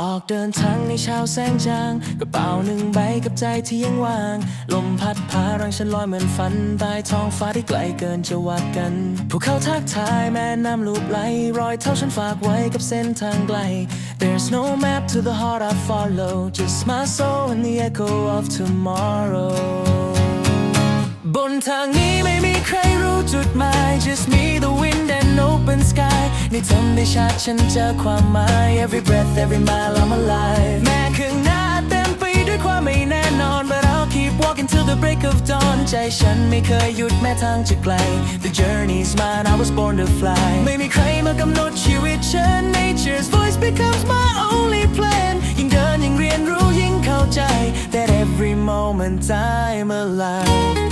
ออกเดินทางในเช้าแสงจางกระเป๋าหนึ่งใบกับใจที่ยังว่าง ลมพัดพารังฉันลอยเหมือนฝันใต้ท้องฟ้าที่ไกลเกินจะวัดกันพวกเขาทักทายแม่น้ำลูบไหลรอยเท้าฉันฝากไว้กับเส้นทางไกล There's no map to the heart I follow just my soul and the echo of tomorrow บนทางนี้ไม่มีใครรู้จุดหมาย just me นทำให้ชัดฉันเจอความหมาย every breath every mile I'm alive แม้ข้างหน้าเต็มไปด้วยความไม่แน่นอน but I'll keep walking till the break of dawn ใจฉันไม่เคยหยุดแม้ทางจะไกล the journey's mine I was born to fly ไม่มีใครมากำหนดชีวิตฉัน nature's voice becomes my only plan ยิ่งเดินยิ่งเรียนรู้ยิ่งเข้าใจ that every moment I'm alive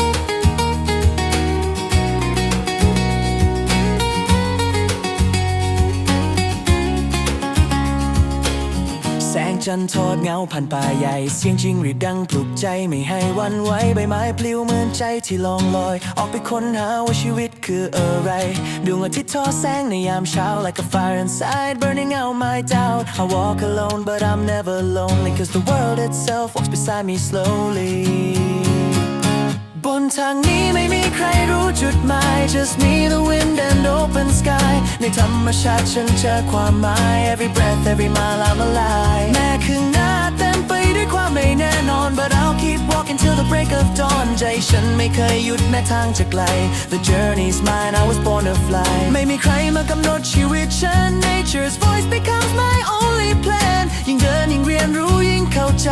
จันทร์ทอดเงาผ่านป่าใหญ่ เสียงจริงรีดดังปลุกใจไม่ให้วันไหวใบไม้ปลิวเหมือนใจที่ลองลอย ออกไปค้นหาว่าชีวิตคืออะไร ดวงอาทิตย์ทอแสงในยามเช้า like a fire inside burning out my doubt I walk alone but I'm never lonely cause the world itself walks beside me slowly บนทางนี้ไม่มีใครรู้จุดหมาย just me the ธรรมชาติฉันเจอความหมาย every breath every mile I'm alive แม้ข้างหน้าเต็มไปด้วยความไม่แน่นอน but I'll keep walking till the break of dawn ใจฉันไม่เคยหยุดแม้ทางจะไกล the journey's mine I was born to fly ไม่มีใครมากำหนดชีวิตฉัน nature's voice becomes my only plan ยิ่งเดินยิ่งเรียนรู้ยิ่งเข้าใจ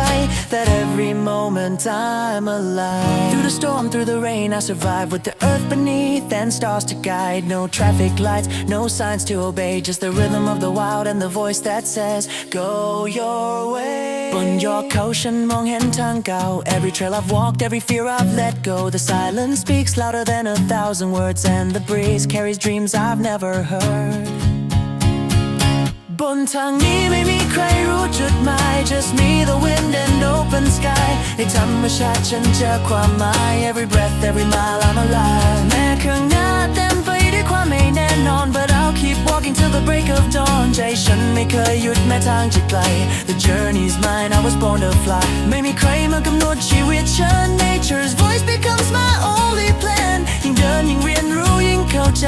that every moment I'm alive through the storm through the rain I survive with the earth beneath and stars to guide no traffic lights no signs to obey just the rhythm of the wild and the voice that says go your way บนยอดเขาฉันมองเห็นทางเก่า every trail I've walked every fear I've let go the silence speaks louder than a thousand words and the breeze carries dreams I've never heard บนทางนี้ไม่มีใครรู้จุดหมาย just me the wind and open sky ในธรรมชาติฉันเจอความหมาย every breath every mile I'm alive แม้ข้างหน้าเต็มไปด้วยความไม่แน่นอน but I'll keep walking till the break of dawn ใจฉันไม่เคยหยุดแม้ทางจะไกล the journey's mine I was born to fly ไม่มีใครมากำหนดชีวิตฉัน nature's voice becomes my only plan ยิ่งเดินยิ่งเรียนรู้ยิ่งเข้าใจ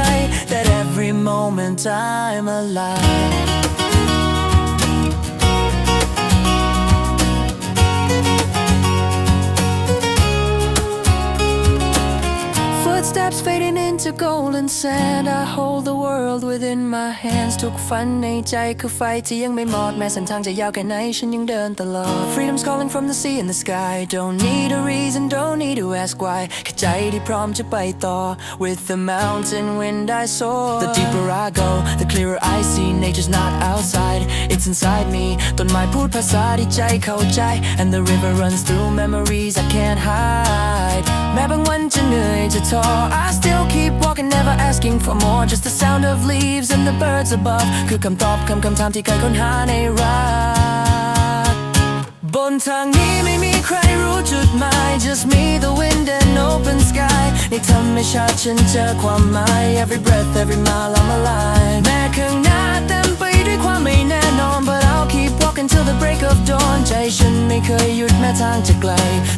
that every moment I'm alive fading into golden sand I hold the world within my hands ทุกฝันในใจคือไฟที่ยังไม่หมด แม้เส้นทางจะยาวแค่ไหนฉันยังเดินตลอด Freedom's calling from the sea and the sky Don't need a reason don't need to ask why แค่ใจที่พร้อมจะไปต่อ With the mountain wind I soar The deeper I go the clearer I see Nature's not outside it's inside me ต้นไม้พูดภาษาที่ใจเข้าใจ And the river runs through memories I can't hide แม้บางวันจะเหนื่อยจะท้อ I still keep walking never asking for more Just the sound of leaves and the birds above คือคำตอบคำคำถามที่เคยค้นหาในรัก บนทางนี้ไม่มีใครรู้จุดหมาย just me the wind and open sky ในธรรมชาติฉันเจอความหมาย every breath every mile I'm alive แม้ข้างหน้าเต็มไปด้วยความไม่แน่นอน but I'll keep walking till the break of dawn ใจฉันไม่เคยหยุดแม้ทางจะไกล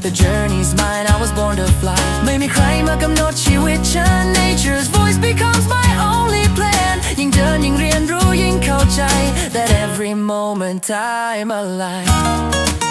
the journey's mine I was born to fly ไม่มีใครมากำหนดชีวิตฉัน nature's voice becomes my only plan ยิ่งเดินยิ่งเรียนรู้ยิ่งเข้าใจ that every moment I'm alive